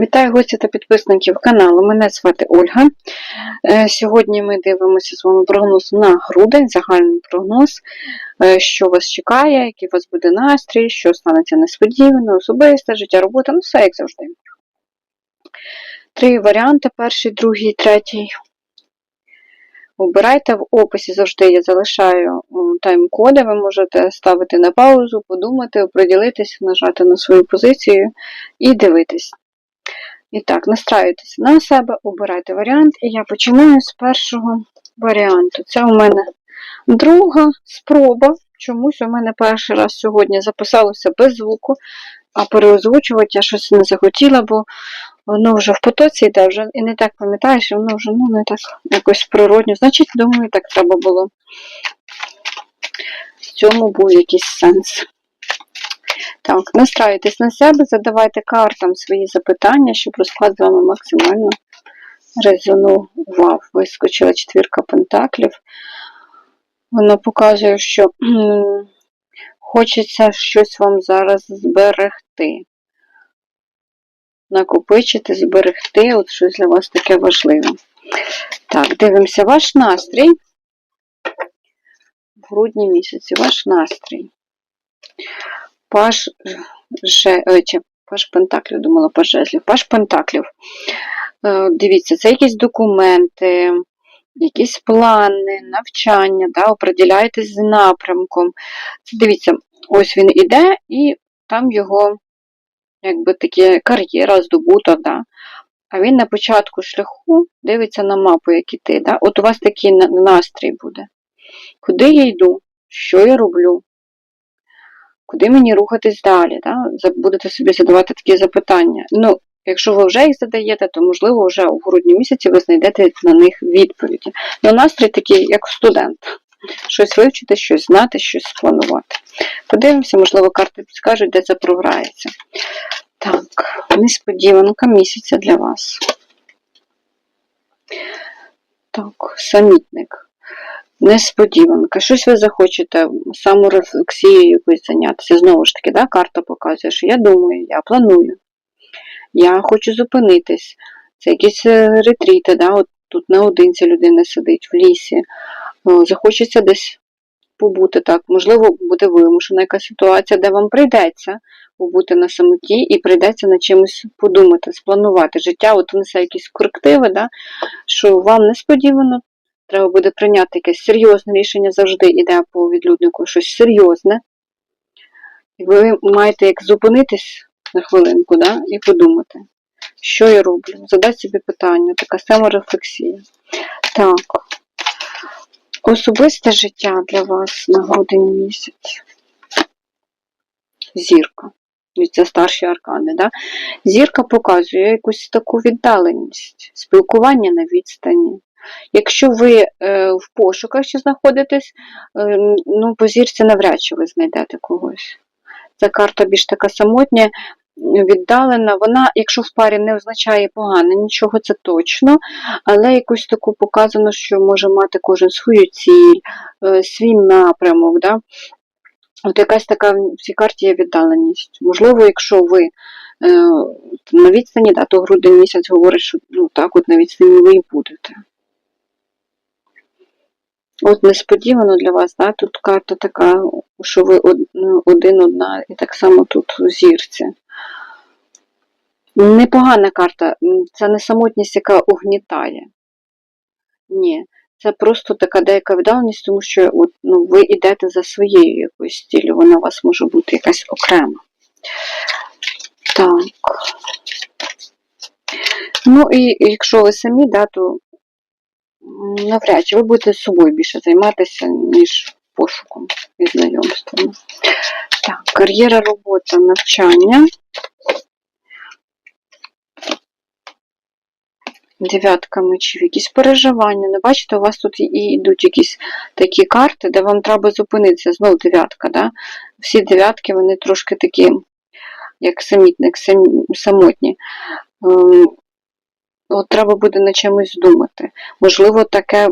Вітаю гостів та підписників каналу. Мене звати Ольга. Е, Сьогодні ми дивимося з вами прогноз на грудень, загальний прогноз, е, що вас чекає, який у вас буде настрій, що станеться несподівано, особисте життя, робота, ну все як завжди. Три варіанти: перший, другий, третій. Обирайте в описі завжди я залишаю тайм-коди, ви можете ставити на паузу, подумати, приділитися, нажати на свою позицію і дивитись. І так, настраюйтеся на себе, обирайте варіант, і я починаю з першого варіанту. Це у мене друга спроба. Чомусь у мене перший раз сьогодні записалося без звуку, а переозвучувати я щось не захотіла, бо воно вже в потоці йде, вже і не так пам'ятаєш, воно вже ну, не так якось природньо. Значить, думаю, так треба було. В цьому був якийсь сенс. Так, настраюйтесь на себе, задавайте картам свої запитання, щоб розклад з вами максимально резонував. Вискочила четвірка пентаклів. Вона показує, що хочеться щось вам зараз зберегти. Накопичити, зберегти, от щось для вас таке важливе. Так, дивимося ваш настрій. В грудні місяці ваш настрій. Паш же, е, чи Пентаклів, думала, Паш жезлів. Паш Пентаклів. Е, Дивіться, це якісь документи, якісь плани, навчання, да, оприділяєтесь з напрямком. Це дивіться, ось він іде, і там його якби таке кар'єра, здобуток, да. А він на початку шляху дивиться на мапу, як іти. Да? От у вас такий настрій буде. Куди я йду? Що я роблю? Куди мені рухатись далі? Да? Будете собі задавати такі запитання. Ну, якщо ви вже їх задаєте, то можливо вже у грудні місяці ви знайдете на них відповіді. Ну, настрій такий, як у студента. Щось вивчити, щось знати, щось спланувати. Подивимося, можливо, карти підскажуть, де це програється. Так, несподіванка місяця для вас. Так, самітник. Несподіванка. Щось ви захочете саморефлексією зайнятися. Знову ж таки, да, карта показує, що я думаю, я планую. Я хочу зупинитись. Це якісь е, ретріти, да, от тут наодинці людина сидить в лісі. Захочеться десь побути так. Можливо, буде вимушена якась ситуація, де вам прийдеться побути на самоті і прийдеться над чимось подумати, спланувати життя, от несе якісь корективи, да, що вам несподівано треба буде прийняти якесь серйозне рішення, завжди йде по відлюднику щось серйозне. І ви маєте як зупинитись на хвилинку да, і подумати, що я роблю. Задати собі питання, така саморефлексія. Так. Особисте життя для вас на грудень місяць. Зірка. Це старші аркани. Да? Зірка показує якусь таку віддаленість, спілкування на відстані. Якщо ви е, в пошуках ще знаходитесь, е, ну, по зірці навряд чи ви знайдете когось. Ця карта більш така самотня, віддалена. Вона, якщо в парі не означає погано, нічого це точно, але якусь таку показано, що може мати кожен свою ціль, е, свій напрямок. Да? От якась така в цій карті є віддаленість. Можливо, якщо ви на відстані, да, то грудень місяць говорить, що ну, так от на відстані ви і будете. От несподівано для вас, да, тут карта така, що ви ну, один одна, і так само тут зірці. Непогана карта, це не самотність, яка угнітає. Ні, це просто така деяка віддаленість, тому що от, ну, ви йдете за своєю якоюсь ціллю, вона у вас може бути якась окрема. Так. Ну і якщо ви самі, да, то навряд чи ви будете з собою більше займатися, ніж пошуком і знайомством. Так, кар'єра, робота, навчання. Дев'ятка мечів, якісь переживання. Ну, бачите, у вас тут і йдуть якісь такі карти, де вам треба зупинитися. Знову дев'ятка, да? Всі дев'ятки, вони трошки такі, як самітник, сам- самотні. От треба буде на чимось думати. Можливо, таке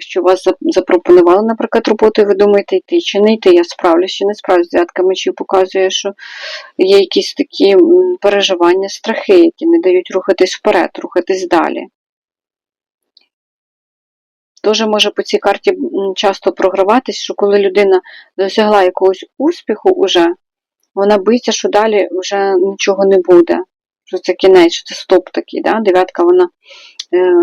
що вас запропонували, наприклад, роботу, і ви думаєте, йти чи не йти, я справлюсь чи не справлюсь. Дев'ятка мечів показує, що є якісь такі переживання, страхи, які не дають рухатись вперед, рухатись далі. Дуже може по цій карті часто програватись, що коли людина досягла якогось успіху уже, вона боїться, що далі вже нічого не буде. Що це кінець, що це стоп такий. Да? Дев'ятка, вона е,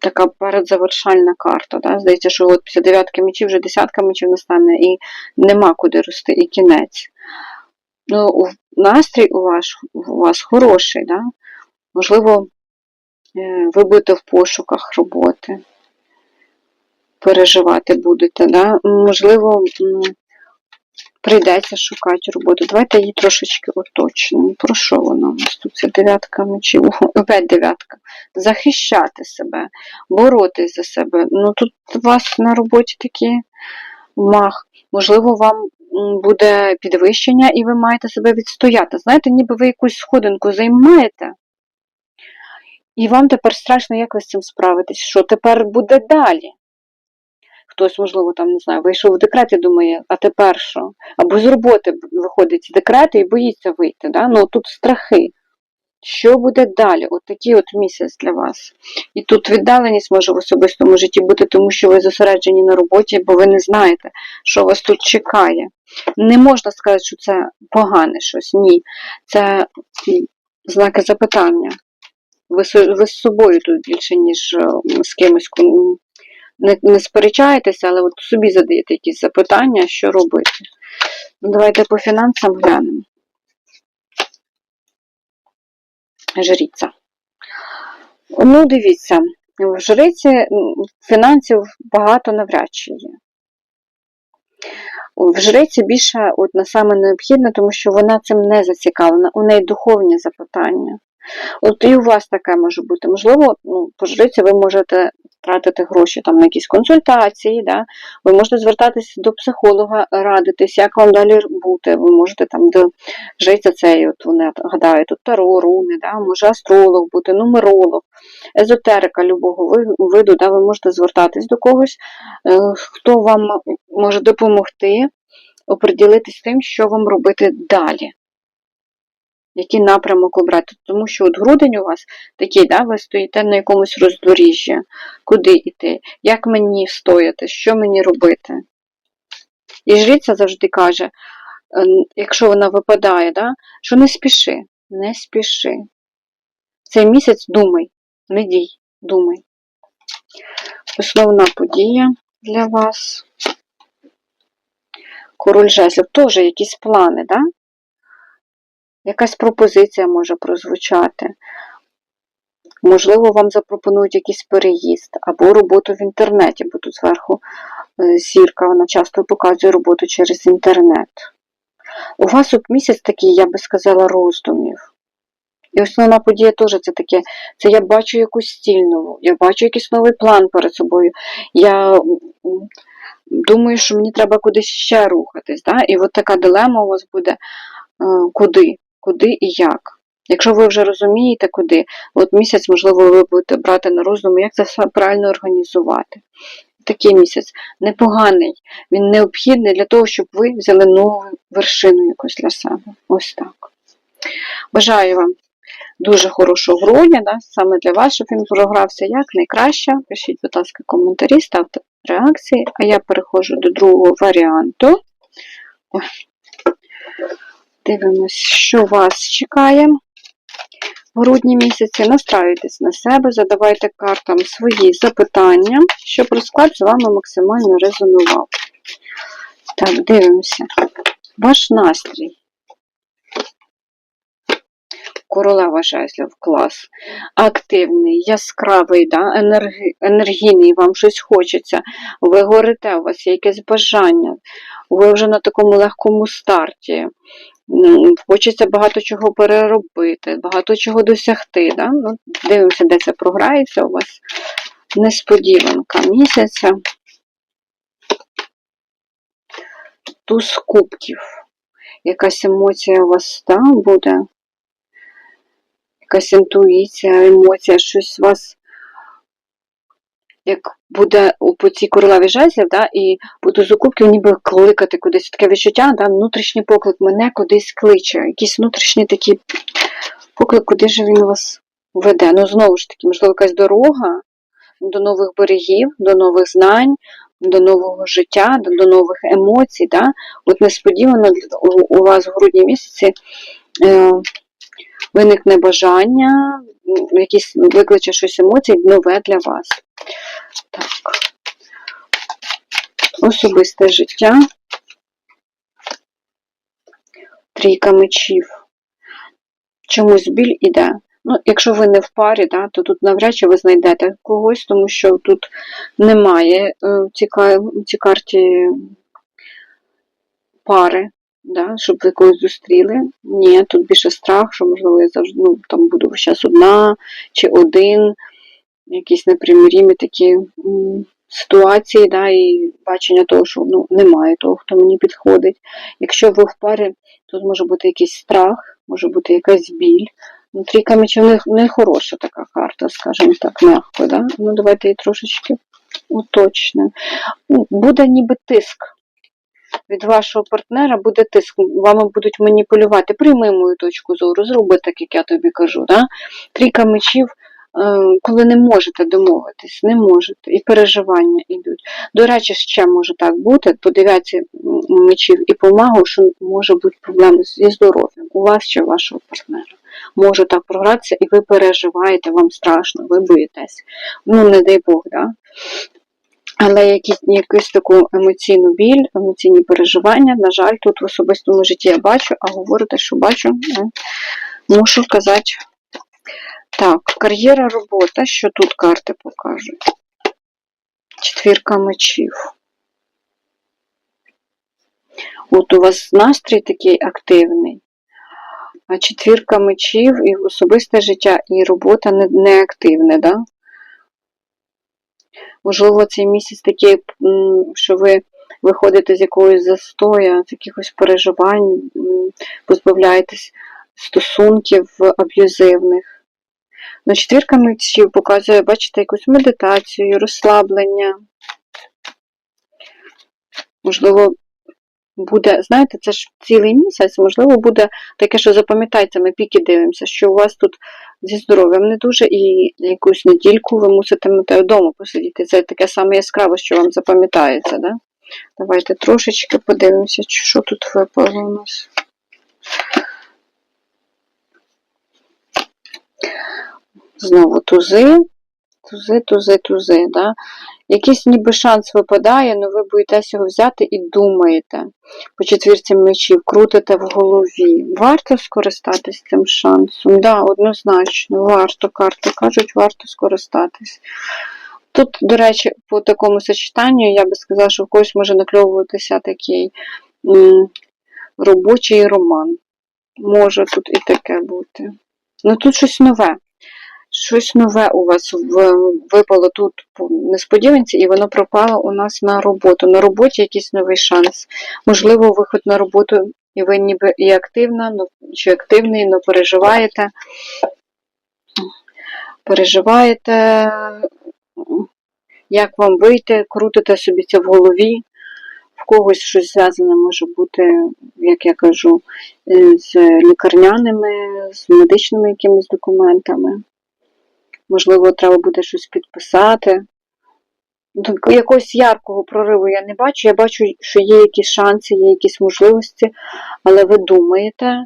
така передзавершальна карта. Да? Здається, що от після дев'ятки мечів вже десятка мечів настане і нема куди рости, і кінець. Ну, настрій у вас, у вас хороший, да? можливо, е, ви будете в пошуках роботи, переживати будете, да? можливо, прийдеться шукати роботу. Давайте її трошечки уточнимо. Про що вона у нас тут? Це дев'ятка мечів. Опять дев'ятка. Захищати себе, боротись за себе. Ну тут у вас на роботі такий мах. Можливо, вам буде підвищення, і ви маєте себе відстояти. Знаєте, ніби ви якусь сходинку займаєте, і вам тепер страшно, як ви з цим справитесь, що тепер буде далі. Хтось, можливо, там, не знаю, вийшов в декрет і думає, а тепер що? Або з роботи виходить з декрету і боїться вийти. Да? Ну, тут страхи. Що буде далі? От такий от місяць для вас. І тут віддаленість може в особистому житті бути, тому що ви зосереджені на роботі, бо ви не знаєте, що вас тут чекає. Не можна сказати, що це погане щось. Ні. Це знаки запитання. Ви, ви з собою тут більше, ніж з кимось не, не сперечаєтеся, але от собі задаєте якісь запитання, що робити. Ну, давайте по фінансам глянемо. Жріця. Ну, дивіться, в жриці фінансів багато навряд чи є. В жриці більше от, на саме необхідне, тому що вона цим не зацікавлена, у неї духовні запитання. От і у вас таке може бути. Можливо, ну, по жриці ви можете тратити гроші там, на якісь консультації, да? ви можете звертатися до психолога, радитись, як вам далі бути. Ви можете там до цей, от вони гадають, тут таро, руни, да? може астролог бути, нумеролог, езотерика любого виду, да? ви можете звертатись до когось, е, хто вам може допомогти оприділитись тим, що вам робити далі. Який напрямок обрати? Тому що от грудень у вас такий, да, ви стоїте на якомусь роздоріжжі, куди йти, як мені встояти, що мені робити. І жриця завжди каже, е, якщо вона випадає, да, що не спіши, не спіши. Цей місяць думай, не дій, думай. Основна подія для вас. Король жезлів теж якісь плани, да? Якась пропозиція може прозвучати. Можливо, вам запропонують якийсь переїзд або роботу в інтернеті, бо тут зверху е, зірка, вона часто показує роботу через інтернет. У вас от місяць такий, я би сказала, роздумів. І основна подія теж це таке, це я бачу якусь ціль нову, я бачу якийсь новий план перед собою. Я думаю, що мені треба кудись ще рухатись. Да? І от така дилема у вас буде, е, куди, куди і як. Якщо ви вже розумієте, куди, от місяць, можливо, ви будете брати на роздум, як це все правильно організувати. Такий місяць непоганий, він необхідний для того, щоб ви взяли нову вершину якусь для себе. Ось так. Бажаю вам дуже хорошого грудня, да, саме для вас, щоб він програвся як найкраще. Пишіть, будь ласка, коментарі, ставте реакції, а я переходжу до другого варіанту. Дивимось, що вас чекає в грудні місяці. Настраюйтесь на себе, задавайте картам свої запитання, щоб розклад з вами максимально резонував. Так, дивимося. Ваш настрій. Королева жезлів, клас. Активний, яскравий, да? енерги... енергійний, вам щось хочеться. Ви горите, у вас є якесь бажання. Ви вже на такому легкому старті. Хочеться багато чого переробити, багато чого досягти. Да? Ну, дивимося, де це програється у вас. Несподіванка місяця. Туз кубків. Якась емоція у вас там буде. Якась інтуїція, емоція, щось вас як буде по цій королеві жезлів, да, і тузу кубків ніби кликати кудись. Таке відчуття, да, внутрішній поклик мене кудись кличе. Якийсь внутрішній такий поклик, куди ж він вас веде. Ну, знову ж таки, можливо, якась дорога до нових берегів, до нових знань, до нового життя, до, нових емоцій. Да? От несподівано у вас в грудні місяці е, виникне бажання, якісь викличе щось емоцій нове для вас. Так. Особисте життя. Трійка мечів. Чомусь біль іде. Ну, якщо ви не в парі, да, то тут навряд чи ви знайдете когось, тому що тут немає е, в цій, карті пари, да, щоб ви когось зустріли. Ні, тут більше страх, що можливо я завжди ну, там буду зараз одна чи один, якісь непримирімі такі ситуації, да, і бачення того, що ну, немає того, хто мені підходить. Якщо ви в парі, тут може бути якийсь страх, може бути якась біль. Ну, Трійка мечів не, хороша така карта, скажімо так, м'яко. Да? Ну, давайте її трошечки уточнимо. Ну, Буде ніби тиск. Від вашого партнера буде тиск, вами будуть маніпулювати. Прийми мою точку зору, зроби так, як я тобі кажу. Да? Трійка мечів, коли не можете домовитись, не можете, і переживання йдуть. До речі, ще може так бути, по мечів і по магу, що може бути проблеми зі здоров'ям у вас чи у вашого партнера. Може так програтися, і ви переживаєте, вам страшно, ви боїтесь. Ну, не дай Бог, да? Але якісь, якусь таку емоційну біль, емоційні переживання, на жаль, тут в особистому житті я бачу, а говорю те, що бачу, мушу казати. Так, кар'єра, робота, що тут карти покажуть? Четвірка мечів. От у вас настрій такий активний. А четвірка мечів і особисте життя, і робота не, не активне, да? Можливо, цей місяць такий, що ви виходите з якогось застоя, з якихось переживань, позбавляєтесь стосунків аб'юзивних. Ну, четвірка мечів показує, бачите, якусь медитацію, розслаблення. Можливо, буде, знаєте, це ж цілий місяць, можливо, буде таке, що запам'ятайте, ми піки дивимося, що у вас тут зі здоров'ям не дуже, і якусь недільку ви муситимете вдома посидіти. Це таке саме яскраве, що вам запам'ятається, да? Давайте трошечки подивимося, що тут випало у нас. Знову тузи, тузи, тузи, тузи. Да? Якийсь ніби шанс випадає, але ви боїтесь його взяти і думаєте. По четвірці мечів, крутите в голові. Варто скористатись цим шансом? Да, однозначно, варто. Карти кажуть, варто скористатись. Тут, до речі, по такому сочетанню я би сказала, що в когось може накльовуватися такий м, робочий роман. Може тут і таке бути. Ну тут щось нове. Щось нове у вас випало тут по несподіванці, і воно пропало у нас на роботу. На роботі якийсь новий шанс. Можливо, виход на роботу, і ви ніби і активна, ну, чи активний, але переживаєте. Переживаєте, як вам вийти, крутите собі це в голові. В когось щось зв'язане може бути, як я кажу, з лікарняними, з медичними якимись документами. Можливо, треба буде щось підписати. Ну, Якогось яркого прориву я не бачу. Я бачу, що є якісь шанси, є якісь можливості, але ви думаєте,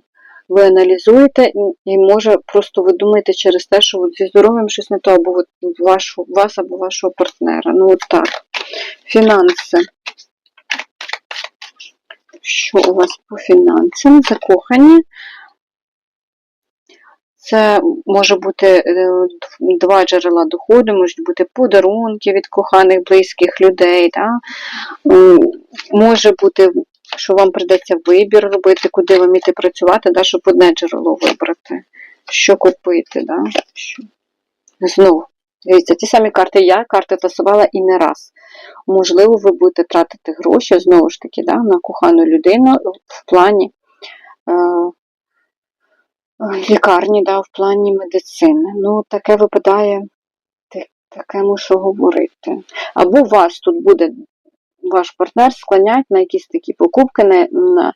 ви аналізуєте, і- може просто ви думаєте через те, що зі здоров'ям щось не то, або от вашу, вас або вашого партнера. Ну от так. Фінанси. Що у вас по фінансам? Закохані. Це може бути е, два джерела доходу, можуть бути подарунки від коханих близьких людей. Да? Може бути, що вам придеться вибір робити, куди вам іти працювати, да? щоб одне джерело вибрати, що купити. Да? Знову, дивіться, ті самі карти я карти тасувала і не раз. Можливо, ви будете тратити гроші, знову ж таки, да, на кохану людину в плані. Лікарні, да, в плані медицини. Ну, таке випадає Таке мушу говорити. Або вас тут буде ваш партнер склонять на якісь такі покупки, на, на,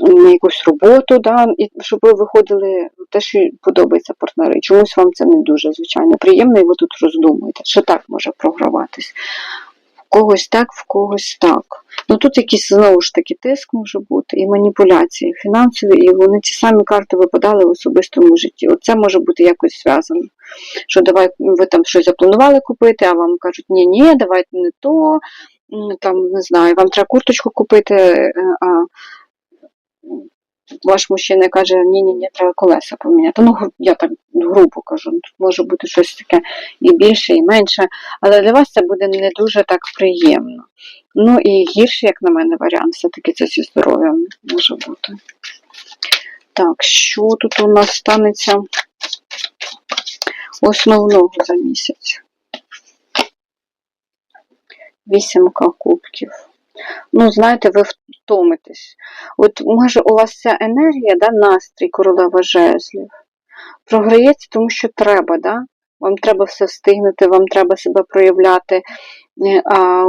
на якусь роботу, да, і щоб ви виходили те, що подобається партнеру. І чомусь вам це не дуже, звичайно, приємно, і ви тут роздумуєте, що так може програватись. Когось так, в когось так. Ну тут якийсь знову ж таки тиск може бути, і маніпуляції фінансові, і вони ці самі карти випадали в особистому житті. Оце може бути якось зв'язано. Що давай ви там щось запланували купити, а вам кажуть, ні, ні, давайте не то, там не знаю, вам треба курточку купити, е, а ваш мужчина каже, ні, ні, треба колеса поміняти. Ну, я так грубо кажу, тут може бути щось таке і більше, і менше, але для вас це буде не дуже так приємно. Ну і гірше, як на мене, варіант, все-таки це зі здоров'ям може бути. Так, що тут у нас станеться основного за місяць? Вісімка кубків. Ну, знаєте, ви втомитесь. От може у вас ця енергія, да, настрій королева жезлів, програється, тому що треба, да? Вам треба все встигнути, вам треба себе проявляти, е, а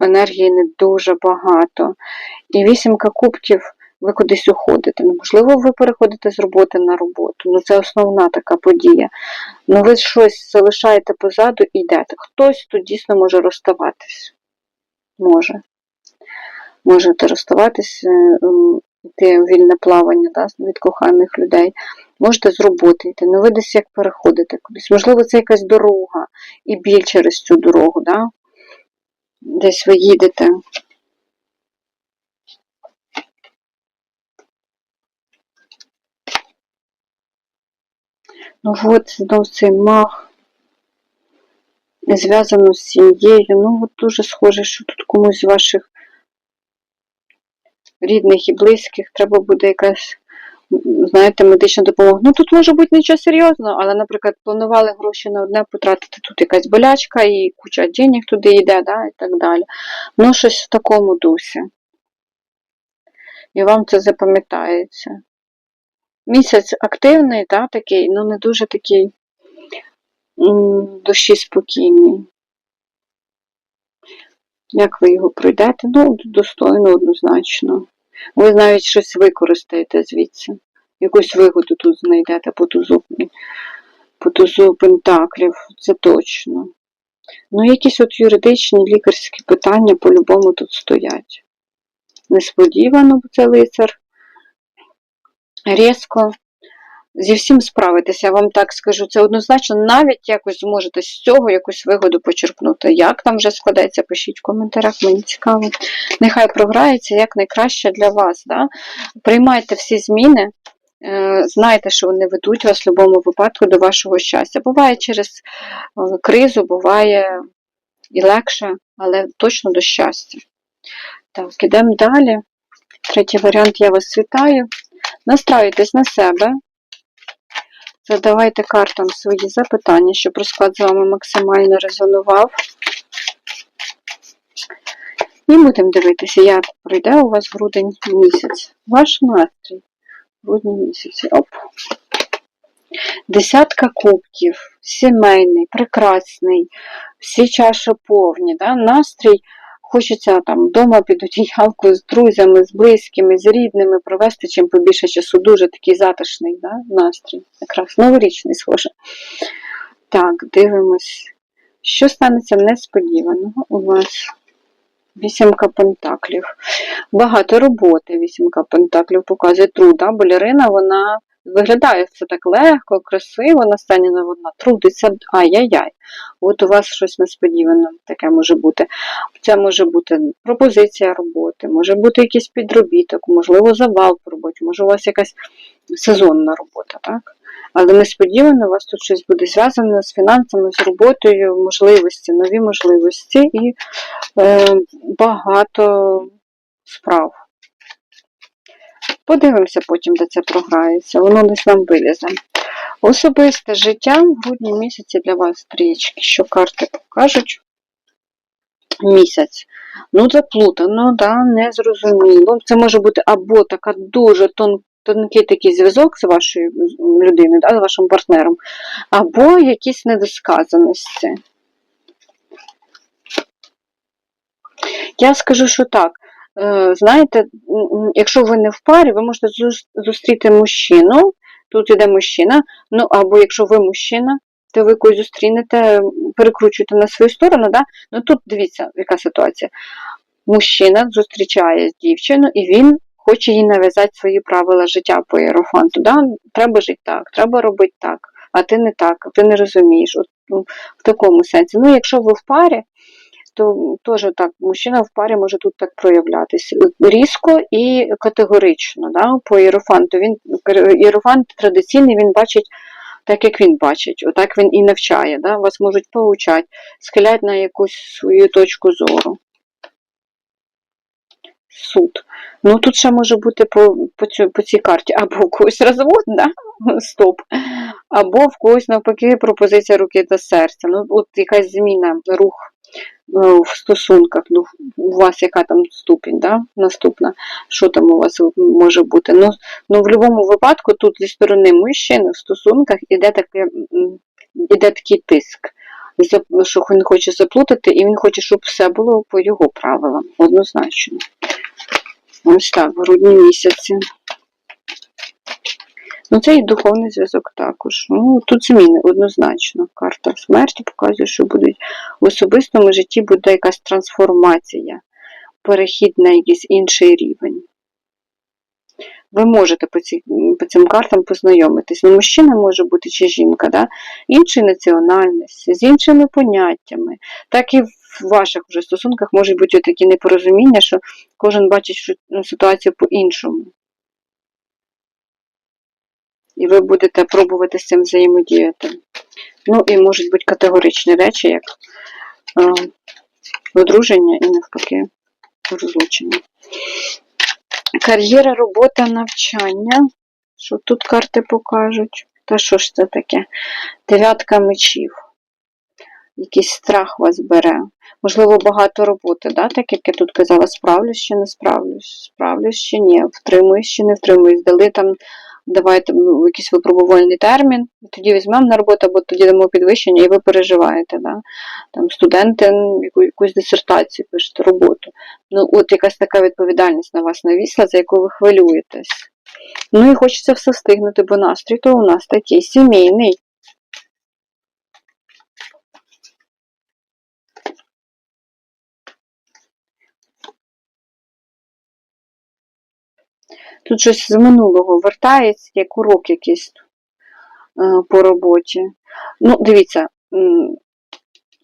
енергії не дуже багато. І вісімка кубків ви кудись уходите. Ну, можливо, ви переходите з роботи на роботу. Ну, це основна така подія. Ну, ви щось залишаєте позаду і йдете. Хтось тут дійсно може розставатись. Може. Можете розставатись, е, йти в вільне плавання да, від коханих людей. Можете з роботи йти, ну ви десь як переходите кудись. Можливо, це якась дорога і біль через цю дорогу, да? десь ви їдете. Ну от знов цей мах зв'язано з сім'єю. Ну, от дуже схоже, що тут комусь з ваших рідних і близьких треба буде якась, знаєте, медична допомога. Ну тут може бути нічого серйозного, але, наприклад, планували гроші на одне потратити тут якась болячка і куча денег туди йде, да, і так далі. Ну, щось в такому дусі. І вам це запам'ятається. Місяць активний, да, такий, ну не дуже такий душі спокійний. Як ви його пройдете? Ну, достойно, однозначно. Ви навіть щось використаєте звідси. Якусь вигоду тут знайдете по тузу, по тузу пентаклів, це точно. Ну, якісь от юридичні, лікарські питання по-любому тут стоять. Несподівано, це лицар. Різко. Зі всім справитися, я вам так скажу, це однозначно навіть якось зможете з цього якусь вигоду почерпнути. Як там вже складається, пишіть в коментарях, мені цікаво. Нехай програється як найкраще для вас. Да? Приймайте всі зміни, е, знайте, що вони ведуть вас в будь-якому випадку до вашого щастя. Буває через е, кризу, буває і легше, але точно до щастя. Так, ідемо далі. Третій варіант я вас вітаю. Настраюйтесь на себе. Задавайте картам свої запитання, щоб розклад з вами максимально резонував. І будемо дивитися, як пройде у вас грудень місяць. Ваш настрій. Грудні місяці. Оп. Десятка кубків, сімейний, прекрасний, всі чаші повні. Да? Настрій хочеться там вдома під одіялку з друзями, з близькими, з рідними провести чим побільше часу. Дуже такий затишний да? настрій. Якраз новорічний, схоже. Так, дивимось. Що станеться несподіваного у вас? Вісімка пентаклів. Багато роботи вісімка пентаклів показує труда. Балерина, вона виглядає все так легко, красиво, на сцені ну, вона трудиться. Ай-яй-яй. От у вас щось несподіване таке може бути. Це може бути пропозиція роботи, може бути якийсь підробіток, можливо, завал по роботі, може у вас якась сезонна робота, так? Але несподівано у вас тут щось буде зв'язане з фінансами, з роботою, можливості, нові можливості і е, багато справ. Подивимося потім, де це програється. Воно десь нам вилізе. Особисте життя в грудні місяці для вас трічки, що карти покажуть. Місяць. Ну, заплутано, да, незрозуміло. Це може бути або така дуже тон, тонкий такий зв'язок з вашою людиною, да, з вашим партнером, або якісь недосказаності. Я скажу, що так. Е, Знаєте, якщо ви не в парі, ви можете зустріти мужчину, тут іде мужчина, ну або якщо ви мужчина, то ви когось зустрінете, перекручуєте на свою сторону, да? ну тут дивіться, яка ситуація. Мужчина зустрічає дівчину, і він хоче їй нав'язати свої правила життя по єрофанту. Да? Треба жити так, треба робити так, а ти не так, ти не розумієш. От, ну, в такому сенсі. Ну, якщо ви в парі, то теж так, мужчина в парі може тут так проявлятися різко і категорично. Да? По єрофанту. Він єрофант традиційний, він бачить так, як він бачить, отак він і навчає. Да? Вас можуть поучати, схилять на якусь свою точку зору. Суд. Ну тут ще може бути по, по, цю, по цій карті або в когось розвод, да? стоп, або в когось навпаки пропозиція руки та серця. Ну, от якась зміна, рух в стосунках. Ну, у вас яка там ступінь, да? наступна, що там у вас може бути. Ну, ну в будь-якому випадку тут зі сторони мужчини в стосунках іде, таке, іде такий тиск. Що він хоче заплутати, і він хоче, щоб все було по його правилам, однозначно. Ось так, грудні місяці. Ну, це і духовний зв'язок також. Ну, тут зміни однозначно. Карта смерті показує, що будуть в особистому житті буде якась трансформація, перехід на якийсь інший рівень. Ви можете по, ці, по цим картам познайомитись. Ну, мужчина може бути чи жінка, да? іншої національності, з іншими поняттями. Так і в ваших вже стосунках можуть бути такі непорозуміння, що кожен бачить ну, ситуацію по-іншому. І ви будете пробувати з цим взаємодіяти. Ну і можуть бути категоричні речі, як е, одруження і навпаки розлучення. Кар'єра, робота, навчання. Що тут карти покажуть? Та що ж це таке? Дев'ятка мечів. Якийсь страх вас бере. Можливо, багато роботи, да? так як я тут казала, справлюсь чи не справлюсь, справлюсь чи ні, втримуюсь чи не втримуюсь. Дали там, давайте якийсь випробувальний термін, тоді візьмемо на роботу, або тоді дамо підвищення, і ви переживаєте. Да? Там студенти яку, якусь дисертацію пишете, роботу. Ну, от якась така відповідальність на вас навісла, за яку ви хвилюєтесь. Ну і хочеться все встигнути, бо настрій то у нас такий сімейний. Тут щось з минулого вертається, як урок якийсь е, по роботі. Ну, дивіться,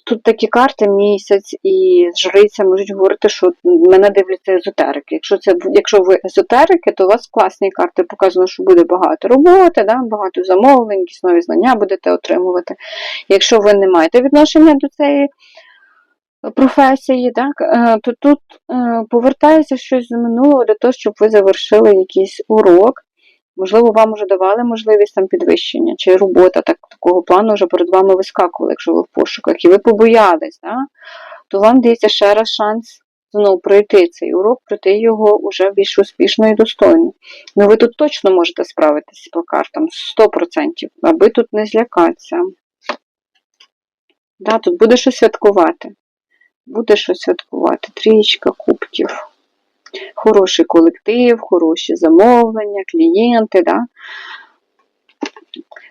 тут такі карти місяць і жриця можуть говорити, що мене дивляться езотерики. Якщо, це, якщо ви езотерики, то у вас класні карти показано, що буде багато роботи, да, багато замовлень, якісь нові знання будете отримувати. Якщо ви не маєте відношення до цієї професії, так, е, то тут е, повертається щось з минулого для того, щоб ви завершили якийсь урок. Можливо, вам вже давали можливість там підвищення, чи робота так, такого плану вже перед вами вискакувала, якщо ви в пошуках, і ви побоялись, да? то вам дається ще раз шанс знову пройти цей урок, пройти його вже більш успішно і достойно. Ну ви тут точно можете справитися по картам 100%, аби тут не злякатися. Да, тут буде що святкувати. Буде що святкувати. Трієчка кубків. Хороший колектив, хороші замовлення, клієнти. Да?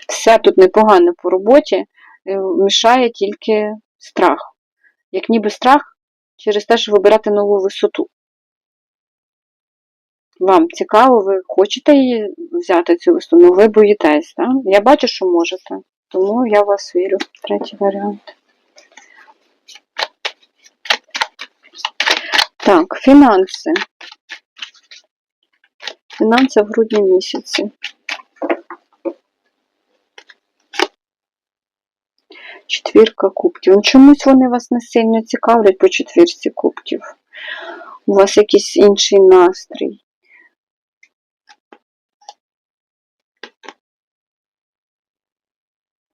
Все тут непогано по роботі, е, мішає тільки страх. Як ніби страх через те, що вибирати нову висоту. Вам цікаво, ви хочете її взяти цю висоту, але ви боїтесь. Да? Я бачу, що можете. Тому я вас вірю. Третій варіант. Так, фінанси. Фінанси в грудні місяці. Четвірка кубків. Ну, чомусь вони вас не сильно цікавлять по четвірці кубків. У вас якийсь інший настрій.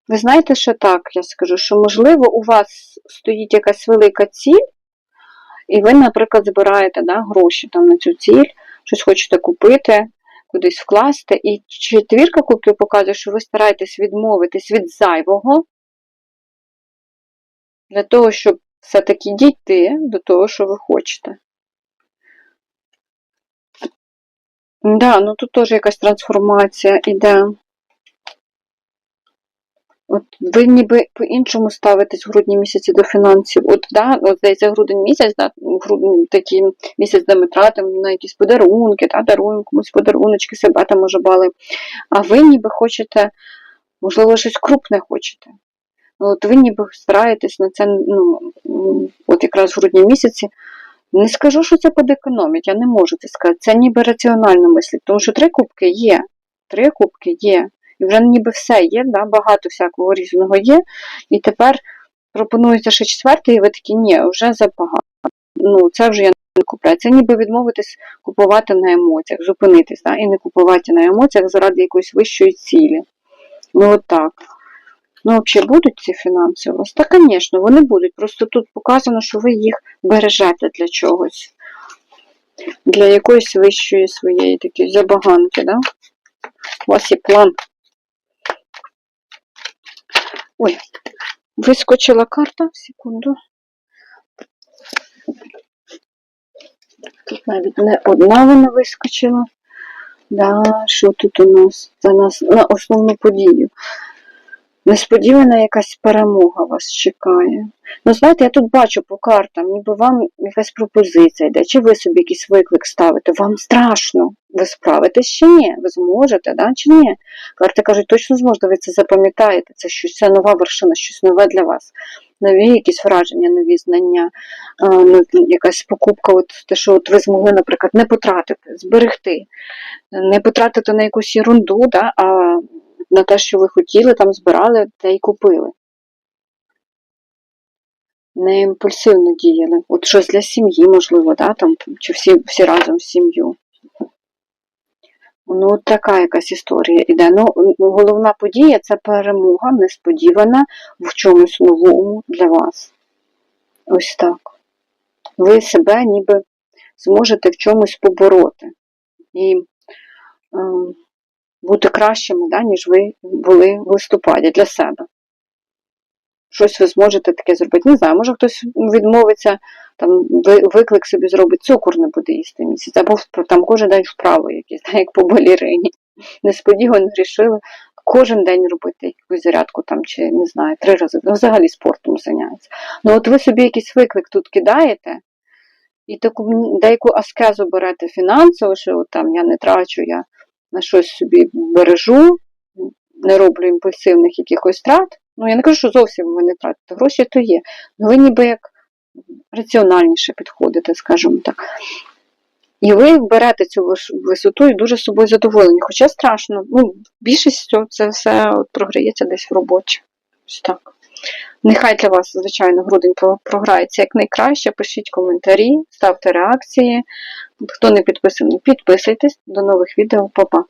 Ви знаєте, що так, я скажу, що можливо у вас стоїть якась велика ціль, і ви, наприклад, збираєте да, гроші там, на цю ціль, щось хочете купити, кудись вкласти. І четвірка кубків показує, що ви стараєтесь відмовитись від зайвого для того, щоб все-таки дійти до того, що ви хочете. Да, ну тут теж якась трансформація іде. От ви ніби по-іншому ставитесь в грудні місяці до фінансів. От, да, от здається, грудень місяць, да, грудень, такий місяць, де ми тратимо на якісь подарунки, да, даруємо комусь подаруночки, себе там ожибали. А ви ніби хочете, можливо, щось крупне хочете. Ну, От ви ніби стараєтесь на це, ну, от якраз в грудні місяці. Не скажу, що це підекономить, я не можу це сказати. Це ніби раціонально мислить, тому що три кубки є. Три кубки є. І вже ніби все є, да? багато всякого різного є. І тепер пропонується ще четвертий, і ви такі, ні, вже забагато. Ну, це вже я не купляю. Це ніби відмовитись купувати на емоціях, зупинитись, да? і не купувати на емоціях заради якоїсь вищої цілі. Ну, от так. Ну, взагалі, будуть ці фінанси у вас? Та, звісно, вони будуть. Просто тут показано, що ви їх бережете для чогось. Для якоїсь вищої своєї такої забаганки, да? У вас є план. Ой, вискочила карта, секунду. Тут навіть не одна вона вискочила. Да, що тут у нас? За нас на основну подію. Несподівана якась перемога вас чекає. Ну, знаєте, я тут бачу по картам, ніби вам якась пропозиція йде, чи ви собі якийсь виклик ставите. Вам страшно, ви справитесь чи ні? Ви зможете, да? чи ні? Карти кажуть, точно зможете, ви це запам'ятаєте, це щось це нова вершина, щось нове для вас. Нові якісь враження, нові знання, ну, якась покупка, от те, що от ви змогли, наприклад, не потратити, зберегти, не потратити на якусь ерунду, да, а на те, що ви хотіли, там збирали те й купили. Не імпульсивно діяли. От щось для сім'ї, можливо, да, там, чи всі, всі разом в сім'ю. Ну, от така якась історія іде. Ну, головна подія це перемога несподівана в чомусь новому для вас. Ось так. Ви себе ніби зможете в чомусь побороти. І е, бути кращими, да, ніж ви були в листопаді для себе. Щось ви зможете таке зробити. Не знаю, може хтось відмовиться, там виклик собі зробить, цукор не буде їсти місяць, або там кожен день вправи якісь, так, як по балерині. Несподівано рішили кожен день робити якусь зарядку там, чи не знаю, три рази. Ну, взагалі спортом зайняється. Ну от ви собі якийсь виклик тут кидаєте, і таку деяку аскезу берете фінансово, що там я не трачу, я на щось собі бережу, не роблю імпульсивних якихось трат. Ну, я не кажу, що зовсім ви не тратите гроші, то є. Ну, ви ніби як раціональніше підходите, скажімо так. І ви берете цю висоту і дуже собою задоволені. Хоча страшно, ну, більшість це все програється десь в роботі. Ось так. Нехай для вас, звичайно, грудень програється як найкраще. Пишіть коментарі, ставте реакції. Хто не підписаний, підписуйтесь. До нових відео. Па-па.